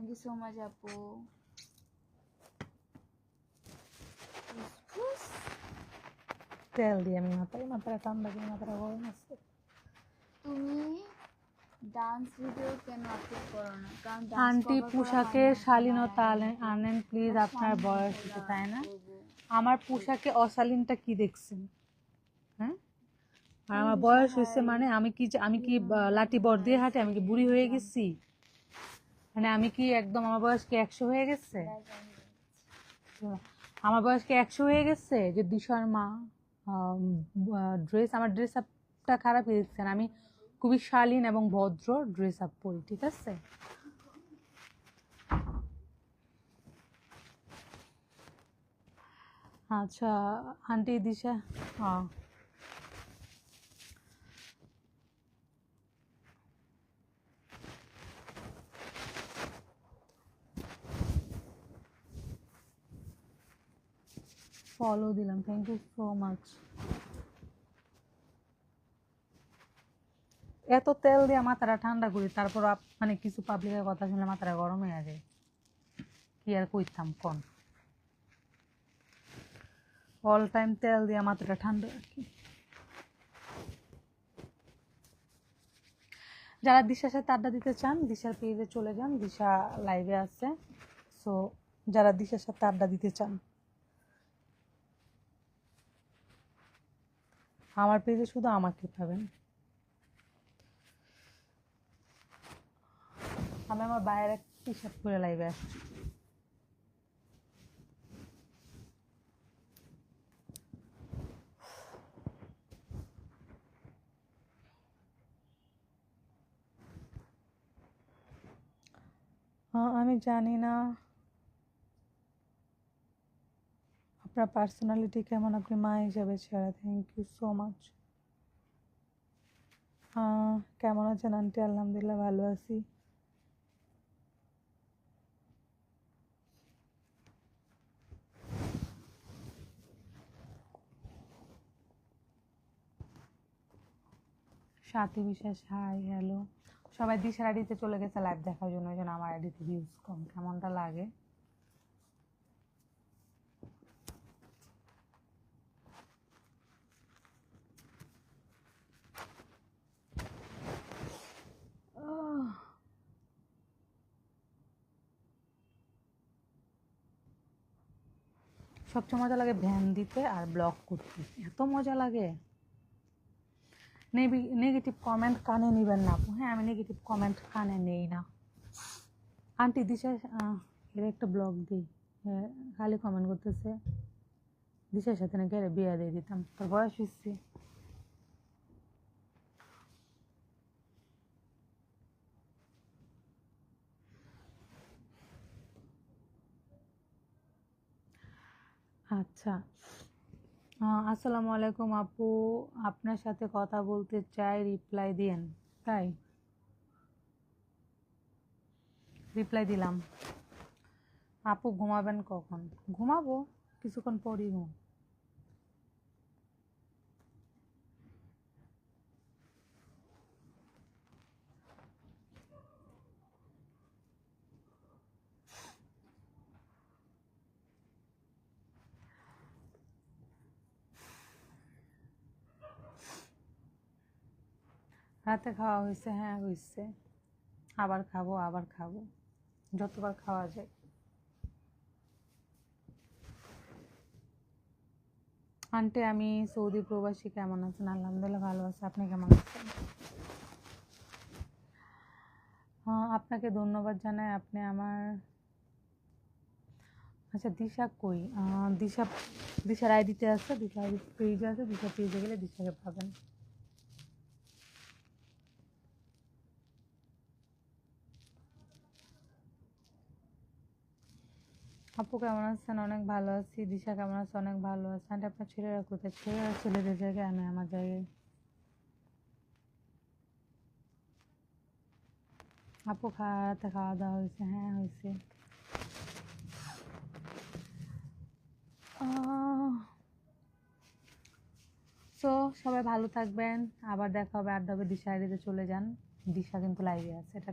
Thank you so much আপু। তেল দিয়ে আমি মাথায় মাথাটা ঠান্ডা করে মাথাটা গরম আছে তুমি ডান্স ভিডিও কেন আপলোড করো না কারণ আন্টি পোশাকে শালীনতা আনেন- প্লিজ। আপনার বয়স হচ্ছে তাই না। আমার পোশাকে অশালীনটা কি দেখছেন হ্যাঁ আর আমার বয়স? হয়েছে মানে আমি কি আমি কি লাঠি বর দিয়ে হাঁটে আমি কি বুড়ি হয়ে গেছি মানে আমি কি একদম আমার বয়স কি একশো হয়ে গেছে? আমার বয়স কি একশো হয়ে গেছে? যে দিশার মা ড্রেস আমার ড্রেস আপটা খারাপ হয়ে গেছে। আমি খুবই শালীন এবং ভদ্র ড্রেস আপ পরি, ঠিক আছে? আচ্ছা আন্টি দিশা হ্যাঁ ফলো দিলাম থ্যাংক ইউ সো মাচ এত তেল দিয়ে মাথাটা ঠান্ডা করি, তারপর মানে কিছু পাবলিকের কথা শুনলে মাথাটা গরম হয়ে যায়। কি আর কইতাম, কোন? অল টাইম তেল দিয়ে মাথাটা ঠান্ডা রাখি। যারা দিশার সাথে আড্ডা দিতে চান, দিশার পেজে চলে যান, দিশা লাইভে আছে। সো যারা দিশার সাথে আড্ডা দিতে চান আমার পেজে শুধু আমাকে পাবেন। আমি আমার বাইরে টি শার্ট পরে লাইভে আসছি। আমি জানি না। আপনার পার্সোনালিটি কেমন আপনি মা হিসাবে ছাড়া থ্যাংক ইউ সো মাচ কেমন আছেন আন্টি আলহামদুলিল্লাহ ভালো আছি। সাথী বিশ্বাস হাই হ্যালো সবাই দিশার আইডিতে চলে গেছে লাইভ দেখার জন্য, ওই জন্য আমার আইডিতে ভিউজ কম। কেমনটা লাগে? সবচেয়ে মজা লাগে ভ্যান দিতে আর ব্লগ করতে। এত মজা লাগে। নেগেটিভ কমেন্ট কানে নেবেন না হ্যাঁ আমি নেগেটিভ কমেন্ট কানে নেই না। আন্টি দিশা এর একটা ব্লগ দিই। খালি কমেন্ট করতেছে, দিশার সাথে নাকি আরে বিয়ে দিয়ে দিতাম। তোর বয়স হচ্ছে আচ্ছা। আসসালামু আলাইকুম আপু। আপনার সাথে কথা বলতে চাই রিপ্লাই দিয়েন। তাই? রিপ্লাই দিলাম। আপু, ঘুমাবেন কখন? ঘুমাবো, কিছুক্ষণ পরই ঘুম। রাতে খাওয়া হয়েছে হ্যাঁ হয়েছে। আবার খাব আবার খাব। যতবার খাওয়া যায়। আন্টি, আমি সৌদি প্রবাসী, কেমন আছেন? আলহামদুলিল্লাহ ভালো আছে। আপনি কেমন আছেন? হ্যাঁ আপনাকে ধন্যবাদ জানাই। আপনি আমার আচ্ছা দিশা কই? দিশা, দিশার আইডিতে আছে দিশা পেজে আছে, দিশা পেজে গেলে দিশাকে পাবেন। আপু কেমন আছেন? অনেক ভালো আছি। দিশা কেমন আছে? অনেক ভালো আছে। আন্টি, আপনার ছেলেরা কোথায়? ছেলেরা ছেলেদের জায়গায় আমি আমার জায়গায়? আপু খাওয়াতে খাওয়া দাওয়া হয়েছে? হ্যাঁ হয়েছে। সো সবাই ভালো থাকবেন। আবার দেখা হবে আড্ডা হবে। দিশা আইডিতে চলে যান। দিশা কিন্তু লাইভে আছে। এটা